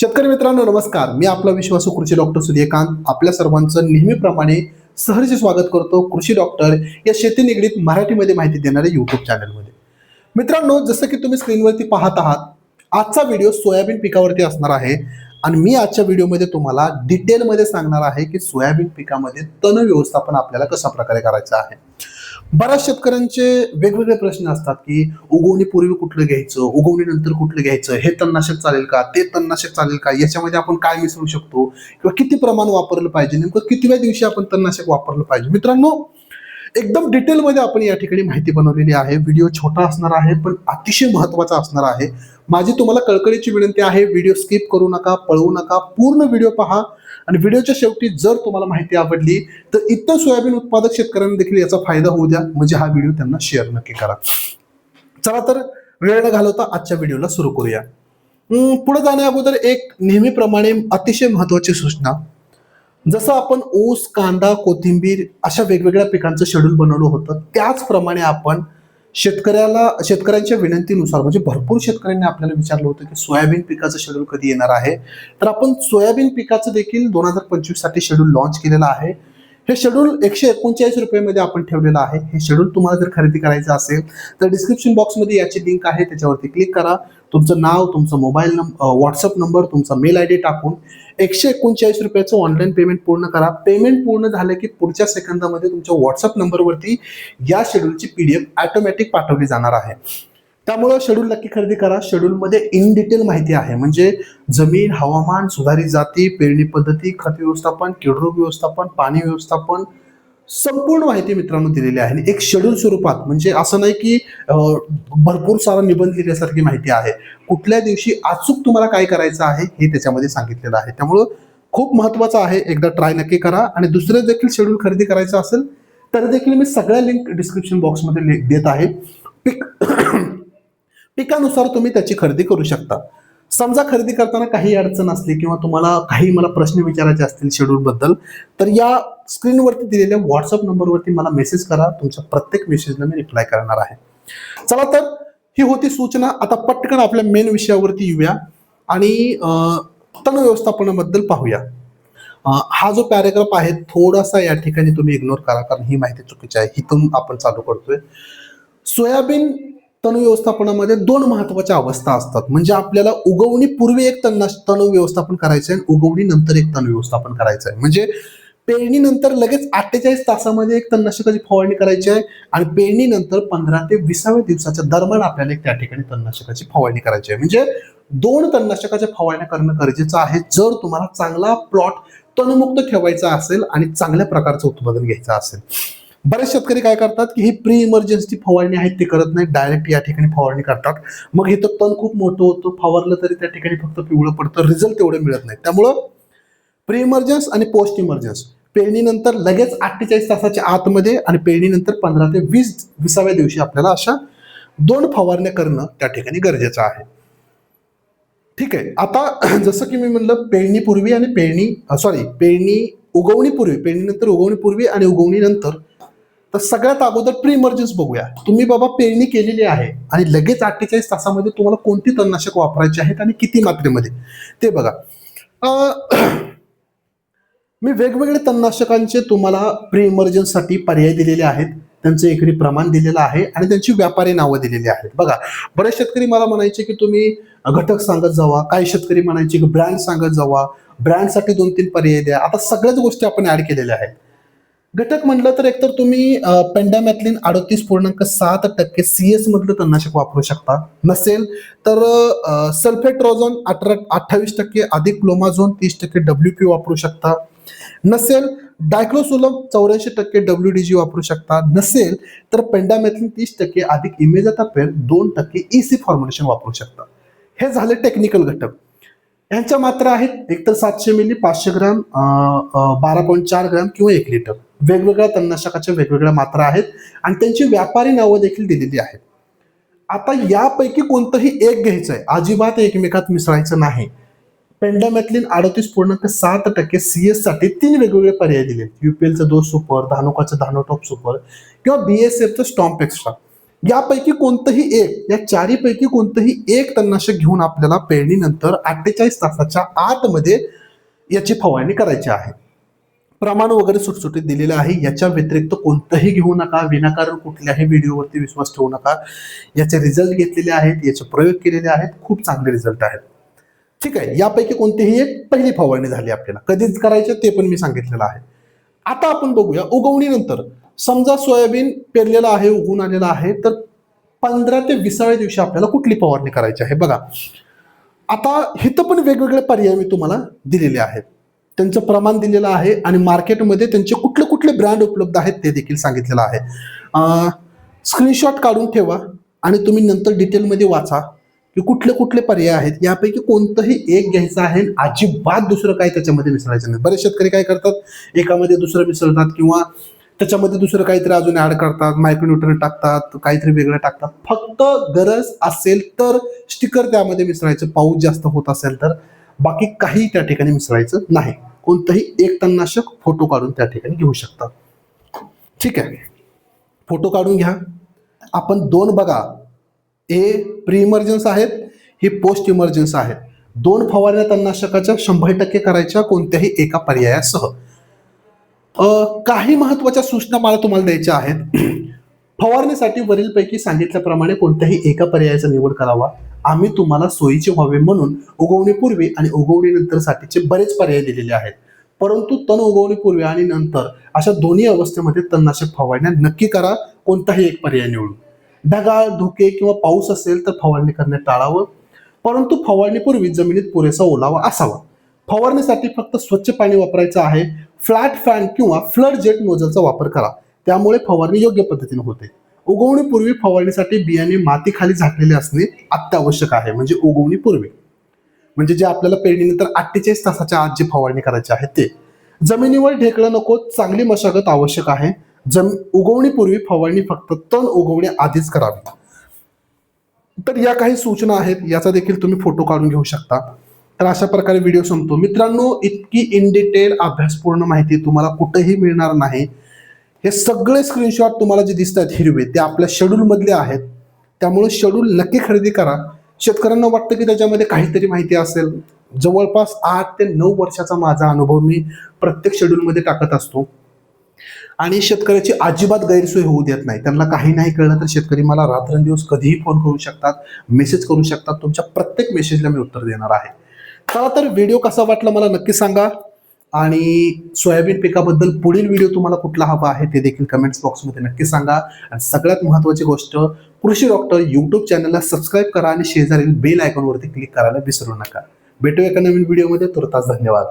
शेतकरी मित्रांनो नमस्कार. मी आपला विश्वासू कृषी डॉक्टर सूर्यकांत. आपल्या सर्वांचं नेहमीप्रमाणे सहर्ष स्वागत करतो कृषी डॉक्टर या शेती निगडीत मराठीमध्ये माहिती देणाऱ्या युट्यूब चॅनलमध्ये मित्रांनो जसं की तुम्ही स्क्रीनवरती पाहत आहात आजचा व्हिडिओ सोयाबीन पिकावरती असणार आहे. आणि मी आजच्या व्हिडिओमध्ये तुम्हाला डिटेलमध्ये सांगणार आहे की सोयाबीन पिकामध्ये तण व्यवस्थापन आपल्याला कशा प्रकारे करायचं आहे. बऱ्याच शेतकऱ्यांचे वेगवेगळे प्रश्न असतात की उगवणीपूर्वी कुठलं घ्यायचं? उगवणीनंतर कुठलं घ्यायचं? हे तणनाशक चालेल का? ते तणनाशक चालेल का? याच्यामध्ये आपण काय मिसळू शकतो? किंवा किती प्रमाण वापरलं पाहिजे? नेमकं कितव्या दिवशी आपण तणनाशक वापरलं पाहिजे? मित्रांनो एकदम डिटेलमध्ये आपण या ठिकाणी माहिती बनवलेली आहे. व्हिडिओ छोटा असणार आहे पण अतिशय महत्त्वाचा असणार आहे. माझी तुम्हाला कळकळीची विनंती आहे व्हिडिओ स्किप करू नका पळवू नका पूर्ण व्हिडिओ पहा. आणि व्हिडिओच्या शेवटी जर तुम्हाला माहिती आवडली तर इतर सोयाबीन उत्पादक शेतकऱ्यांना देखील याचा फायदा होऊ द्या. म्हणजे हा व्हिडिओ त्यांना शेअर नक्की करा. चला तर वेळ न घालवता आजच्या व्हिडिओला सुरू करूया. पुढे जाण्या अगोदर एक नेहमीप्रमाणे अतिशय महत्वाची सूचना. जसं आपण ऊस कांदा कोथिंबीर अशा वेगवेगळ्या पिकांचं शेड्यूल बनवलं होतं त्याचप्रमाणे आपण शेतकऱ्याला शेतकऱ्यांच्या विनंतीनुसार म्हणजे भरपूर शेतकऱ्यांनी आपल्याला विचारलं होतं की सोयाबीन पिकाचं शेड्यूल कधी येणार आहे? तर आपण सोयाबीन पिकाचं देखील दोन हजार पंचवीससाठी शेड्यूल लॉन्च केलेलं आहे. हे शेड्यूल एकशे एकोणचाळीस रुपयामध्ये आपण ठेवलेलं आहे. हे शेड्यूल तुम्हाला जर खरेदी करायचं असेल तर डिस्क्रिप्शन बॉक्समध्ये याची लिंक आहे त्याच्यावरती क्लिक करा. तुमचं नाव तुमचा मोबाईल नंबर व्हॉट्सअप नंबर तुमचा मेल आय डी टाकून एकशे एकोणचाळीस रुपयाचं ऑनलाईन पेमेंट पूर्ण करा. पेमेंट पूर्ण झालं की पुढच्या सेकंदामध्ये तुमच्या व्हॉट्सअप नंबरवरती या शेड्यूलची पी डी एफ ऑटोमॅटिक पाठवली जाणार आहे. त्यामुळं शेड्यूल नक्की खरेदी करा. शेड्यूलमध्ये इन डिटेल माहिती आहे. म्हणजे जमीन हवामान सुधारित जाती पेरणी पद्धती खत व्यवस्थापन किडरोग व्यवस्थापन पाणी व्यवस्थापन संपूर्ण माहिती मित्रांनो दिलेली आहे. आणि एक शेड्यूल स्वरूपात म्हणजे असं नाही की भरपूर सारा निबंध लिहिल्यासारखी माहिती आहे. कुठल्या दिवशी अचूक तुम्हाला काय करायचं आहे हे त्याच्यामध्ये सांगितलेलं आहे. त्यामुळं खूप महत्वाचं आहे एकदा ट्राय नक्की करा. आणि दुसरं देखील शेड्यूल खरेदी करायचं असेल तर देखील मी सगळ्या लिंक डिस्क्रिप्शन बॉक्समध्ये लिंक देत आहे. पिक पिकानुसार तुम्ही त्याची खरेदी करू शकता. समजा खरेदी करताना काही अडचण असली किंवा तुम्हाला काही मला प्रश्न विचारायचे असतील शेड्यूलबद्दल तर या स्क्रीनवरती दिलेल्या व्हॉट्सअप नंबरवरती मला मेसेज करा. तुमच्या प्रत्येक मेसेजला मी रिप्लाय करणार आहे. चला तर ही होती सूचना. आता पटकन आपल्या मेन विषयावरती येऊया आणि तण व्यवस्थापनाबद्दल पाहूया. हा जो पॅरेग्राफ आहे थोडासा या ठिकाणी तुम्ही इग्नोर करा कारण ही माहिती चुकीची आहे. हिथून आपण चालू करतोय. सोयाबीन तण व्यवस्थापनामध्ये दोन महत्त्वाच्या अवस्था असतात. म्हणजे आपल्याला उगवणी पूर्वी एक तण तण व्यवस्थापन करायचं आहे उगवणी नंतर एक तण व्यवस्थापन करायचं आहे म्हणजे पेरणीनंतर लगेच अठ्ठेचाळीस तासामध्ये एक तणनाशकाची फवारणी करायची आहे आणि पेरणीनंतर पंधरा ते विसाव्या दिवसाच्या दरम्यान आपल्याला एक त्या ठिकाणी तणनाशकाची फवारणी करायची आहे. म्हणजे दोन तणनाशकाच्या फवारण्या करणं गरजेचं आहे. जर तुम्हाला चांगला प्लॉट तणमुक्त ठेवायचा असेल आणि चांगल्या प्रकारचं उत्पादन घ्यायचं असेल बरेच शेतकरी काय करतात की ही प्री इमर्जन्सी फवारणी आहेत ते करत नाही डायरेक्ट या ठिकाणी फवारणी करतात. मग हे तर तण खूप मोठं होतं. फवारलं तरी त्या ठिकाणी फक्त पिवळं पडतं. रिझल्ट तेवढं मिळत नाही त्यामुळं प्री इमर्जन्स आणि पोस्ट इमर्जन्स पेरणीनंतर लगेच अठ्ठेचाळीस तासाच्या आतमध्ये आणि पेरणीनंतर पंधरा ते वीस विसाव्या दिवशी आपल्याला अशा दोन फवारण्या करणं त्या ठिकाणी गरजेचं आहे. ठीक आहे. आता जसं की मी म्हणलं पेरणीपूर्वी आणि पेरणी सॉरी पेरणी उगवणीपूर्वी पेरणीनंतर उगवणीपूर्वी आणि उगवणीनंतर तर सगळ्यात अगोदर प्री इमर्जन्स बघूया. तुम्ही बाबा पेरणी केलेली आहे आणि लगेच अठ्ठेचाळीस तासामध्ये तुम्हाला कोणती तणनाशक वापरायची आहेत आणि किती मात्रेमध्ये? ते बघा. मी वेगवेगळे तणनाशकांचे तुम्हाला प्री इमर्जन्ससाठी पर्याय दिलेले आहेत. त्यांचं एकरी प्रमाण दिलेलं आहे आणि त्यांची व्यापारी नावं दिलेली आहेत. बघा बरेच शेतकरी मला म्हणायचे की तुम्ही घटक सांगत जावा काही शेतकरी म्हणायचे की ब्रँड सांगत जावा. ब्रँडसाठी दोन तीन पर्याय द्या. आता सगळ्याच गोष्टी आपण ऍड केलेल्या आहेत. घटक म्हटलं तर एकतर तुम्ही पेंडामॅथलिन अडतीस पूर्णांक सात टक्के सी एस मधलं तणनाशक वापरू शकता. नसेल तर सल्फेट्रोझोन अठरा अठ्ठावीस टक्के अधिक क्लोमाझोन तीस टक्के डब्ल्यू पी वापरू शकता. नसेल डायक्लोसुलम चौऱ्याऐंशी टक्के डब्ल्यू डी जी वापरू शकता. नसेल तर पेंडामॅथलिन तीस टक्के अधिक इमेजातापेर दोन टक्के ई सी फॉर्म्युलेशन वापरू शकता. हे झाले टेक्निकल घटक. यांच्या मात्रा आहेत एकतर सातशे मिली पाचशे ग्रॅम बारा पॉईंट चार ग्रॅम किंवा एक लिटर. वेगवेगळ्या तणनाशकाच्या वेगवेगळ्या मात्रा आहेत आणि त्यांची व्यापारी नावं देखील दिलेली आहेत. आता यापैकी कोणतंही एक घ्यायचं आहे अजिबात एकमेकात मिसळायचं नाही. पेंडामॅथलिन अडतीस पूर्णांक सात टक्के सी एससाठी तीन वेगवेगळे पर्याय दिले युपीएलचं दोष सुपर धानुकाचं धानोटॉप सुपर किंवा बी एस एफचं स्टॉम्प एक्स्ट्रा. यापैकी कोणतंही एक या चारीपैकी कोणतंही एक तणनाशक घेऊन आपल्याला पेरणीनंतर अठ्ठेचाळीस तासाच्या आतमध्ये याची फवारणी करायची आहे. प्रमाण वगैरे सुटसुटीत दिलेलं आहे. याच्या व्यतिरिक्त कोणतंही घेऊ नका विनाकारण कुठल्याही व्हिडिओवरती विश्वास ठेवू नका. याचे रिझल्ट घेतलेले आहेत याचे प्रयोग केलेले आहेत. खूप चांगले रिझल्ट आहेत. ठीक आहे. यापैकी कोणतीही एक पहिली फवारणी झाली आपल्याला. कधीच करायचे ते पण मी सांगितलेलं आहे. आता आपण बघूया उगवणीनंतर. समजा सोयाबीन पेरलेला आहे उगवून आलेलं आहे तर पंधरा ते विसाव्या दिवशी आपल्याला कुठली फवारणी करायची आहे? बघा. आता इथं पण वेगवेगळे पर्याय मी तुम्हाला दिलेले आहेत. त्यांचं प्रमाण दिलेलं आहे आणि मार्केटमध्ये त्यांचे कुठले कुठले ब्रँड उपलब्ध आहेत ते देखील सांगितलेलं आहे. स्क्रीनशॉट काढून ठेवा आणि तुम्ही नंतर डिटेलमध्ये वाचा की कुठले कुठले पर्याय आहेत. यापैकी कोणतंही एक घ्यायचं आहे आणि अजिबात दुसरं काही त्याच्यामध्ये मिसळायचं नाही. बरेच शेतकरी काय करतात? एकामध्ये दुसरं मिसळतात किंवा त्याच्यामध्ये दुसरं काहीतरी अजून ॲड करतात मायक्रोन्युट्रन टाकतात काहीतरी वेगळं टाकतात. फक्त गरज असेल तर स्टिकर त्यामध्ये मिसळायचं. पाऊस जास्त होत असेल तर बाकी काही त्या ठिकाणी मिसळायचं नाही. कोणतंही एक तणनाशक फोटो काढून त्या ठिकाणी घेऊ शकता. ठीक आहे. फोटो काढून घ्या. आपण दोन बघा. ए प्री इमर्जन्स आहेत हे पोस्ट इमर्जन्स आहेत. दोन फवारण्या तणनाशकाच्या शंभर टक्के करायच्या कोणत्याही एका पर्यायासह. काही महत्त्वाच्या सूचना मला तुम्हाला द्यायच्या आहेत. फवारणीसाठी वरीलपैकी सांगितल्याप्रमाणे कोणत्याही एका पर्यायाचा निवड करावा. आम्ही तुम्हाला सोयीचे व्हावे म्हणून उगवणीपूर्वी आणि उगवणीनंतरसाठीचे बरेच पर्याय दिलेले आहेत. परंतु तण उगवणीपूर्वी आणि नंतर अशा दोन्ही अवस्थेमध्ये तणनाशक फवारण्या नक्की करा कोणताही एक पर्याय निवडू. ढगाळ धुके किंवा पाऊस असेल तर फवारणी करणे टाळावं. परंतु फवारणीपूर्वी जमिनीत पुरेसा ओलावा असावा. फवारणीसाठी फक्त स्वच्छ पाणी वापरायचं आहे. फ्लॅट फॅन किंवा फ्लड जेट नोजलचा वापर करा. त्यामुळे फवारणी योग्य पद्धतीने होते. उगवणीपूर्वी फवारणीसाठी बियाणे मातीखाली झाकलेले असणे अत्यावश्यक आहे म्हणजे उगवणीपूर्वी म्हणजे जे आपल्याला पेरणीनंतर अठ्ठेचाळीस तासाच्या आत जी फवारणी करायची आहे ते. जमिनीवर ढेकळं नको चांगली मशागत आवश्यक आहे. जम उगवणीपूर्वी फवारणी फक्त तण उगवणे आधीच करावी. तर या काही सूचना आहेत याचा देखील तुम्ही फोटो काढून घेऊ शकता. तर अशा प्रकारे व्हिडिओ संपतो. मित्रांनो इतकी इन डिटेल अभ्यासपूर्ण माहिती तुम्हाला कुठेही मिळणार नाही. हे सगळे स्क्रीनशॉट तुम्हाला जे दिसत आहेत हिरवे ते आपल्या शेड्यूलमधले आहेत. त्यामुळे शेड्यूल नक्की खरेदी करा. शेतकऱ्यांना वाटतं की त्याच्यामध्ये काहीतरी माहिती असेल. जवळपास आठ ते नऊ वर्षाचा माझा अनुभव मी प्रत्येक शेड्यूलमध्ये टाकत असतो. आणि शेतकऱ्याची अजिबात गैरसोय होऊ देत नाही. त्यांना काही नाही कळलं तर शेतकरी मला रात्रंदिवस कधीही फोन करू शकतात मेसेज करू शकतात. तुमच्या प्रत्येक मेसेजला मी उत्तर देणार आहे. चला तर व्हिडिओ कसा वाटला मला नक्की सांगा. आणि सोयाबीन पिकाबद्दल पुढील व्हिडिओ तुम्हाला कुठला हवा आहे ते देखील कमेंट्स बॉक्समध्ये नक्की सांगा. आणि सगळ्यात महत्त्वाची गोष्ट कृषी डॉक्टर यूट्यूब चॅनलला सबस्क्राईब करा आणि शेजारील बेल आयकॉनवरती क्लिक करायला विसरू नका. भेटू एका नवीन व्हिडिओमध्ये तुर्तास धन्यवाद.